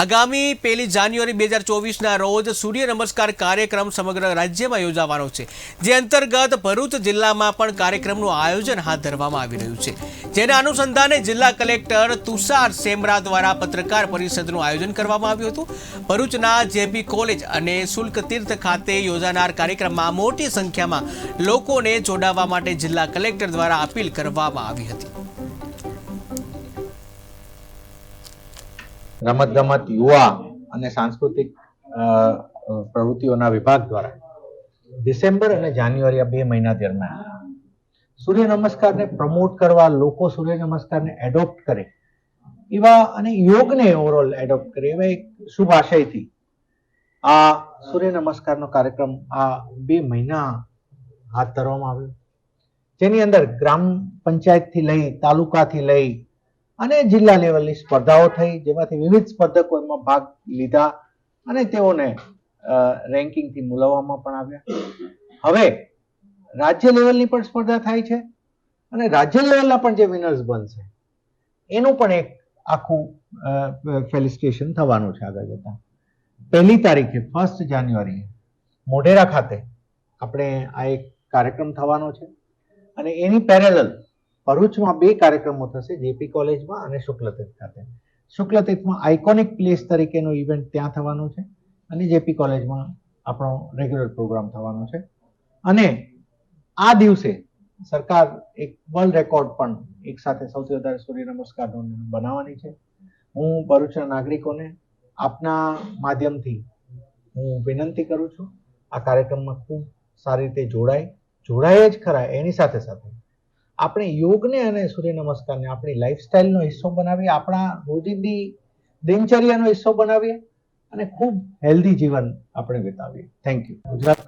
આગામી પહેલી જાન્યુઆરી બે હજાર ચોવીસના રોજ સૂર્ય નમસ્કાર કાર્યક્રમ સમગ્ર રાજ્યમાં યોજાવાનો છે, જે અંતર્ગત ભરૂચ જિલ્લામાં પણ કાર્યક્રમનું આયોજન હાથ ધરવામાં આવી રહ્યું છે. જેના અનુસંધાને જિલ્લા કલેક્ટર તુષાર સેમરા દ્વારા પત્રકાર પરિષદનું આયોજન કરવામાં આવ્યું હતું. ભરૂચના જેબી કોલેજ અને શુલ્ક તીર્થ ખાતે યોજાનાર કાર્યક્રમમાં મોટી સંખ્યામાં લોકોને જોડાવા માટે જિલ્લા કલેક્ટર દ્વારા અપીલ કરવામાં આવી હતી. રમત ગમત યુવા અને સાંસ્કૃતિક પ્રવૃત્તિઓના વિભાગ દ્વારા. ડિસેમ્બર અને જાન્યુઆરી આ બે મહિના દરમિયાન સૂર્ય નમસ્કારને પ્રમોટ કરવા, લોકો સૂર્ય નમસ્કારને એડોપ્ટ કરે. એવા અને યોગને ઓવરઓલ એડોપ્ટ કરે, એવા એક શુભ આશયથી આ સૂર્ય નમસ્કારનો કાર્યક્રમ આ બે મહિના હાથ ધરવામાં આવ્યો. જેની અંદર ગ્રામ પંચાયતથી લઈ, તાલુકાથી લઈ અને જિલ્લા લેવલની સ્પર્ધાઓ થઈ, જેમાંથી વિવિધ સ્પર્ધકો એમાં ભાગ લીધા અને તેઓને રેન્કિંગથી મૂલવવામાં પણ આવ્યા. હવે, રાજ્ય લેવલની પણ સ્પર્ધા થાય છે અને રાજ્ય લેવલના પણ જે વિનર્સ બનશે, એનું પણ એક આખું ફેલિસ્ટેશન થવાનું છે આગળ જતા. પહેલી તારીખે ફર્સ્ટ જાન્યુઆરીએ, મોઢેરા ખાતે આપણે આ એક કાર્યક્રમ થવાનો છે અને એની પેરેલલ ભરૂચમાં બે કાર્યક્રમો થશે, જેપી કોલેજમાં અને શુક્લતીર્થ ખાતે. શુક્લતીર્થમાં આઇકોનિક પ્લેસ તરીકેનો ઇવેન્ટ ત્યાં થવાનો છે અને જેપી કોલેજમાં આપણો રેગ્યુલર પ્રોગ્રામ થવાનો છે. અને આ દિવસે સરકાર એક વર્લ્ડ રેકોર્ડ પણ એક સાથે સૌથી વધારે સૂર્ય નમસ્કારનો બનાવવાની છે. હું ભરૂચના નાગરિકોને આપના માધ્યમથી હું વિનંતી કરું છું, આ કાર્યક્રમમાં ખૂબ સારી રીતે જોડાય. જોડાય જ ખરા એની સાથે સાથે આપણે યોગને અને સૂર્ય નમસ્કારને આપણી લાઈફસ્ટાઈલનો હિસ્સો બનાવીએ, આપણા રોજિંદી દિનચર્યાનો હિસ્સો બનાવીએ અને ખૂબ હેલ્ધી જીવન આપણે વિતાવીએ. Thank you Gujarat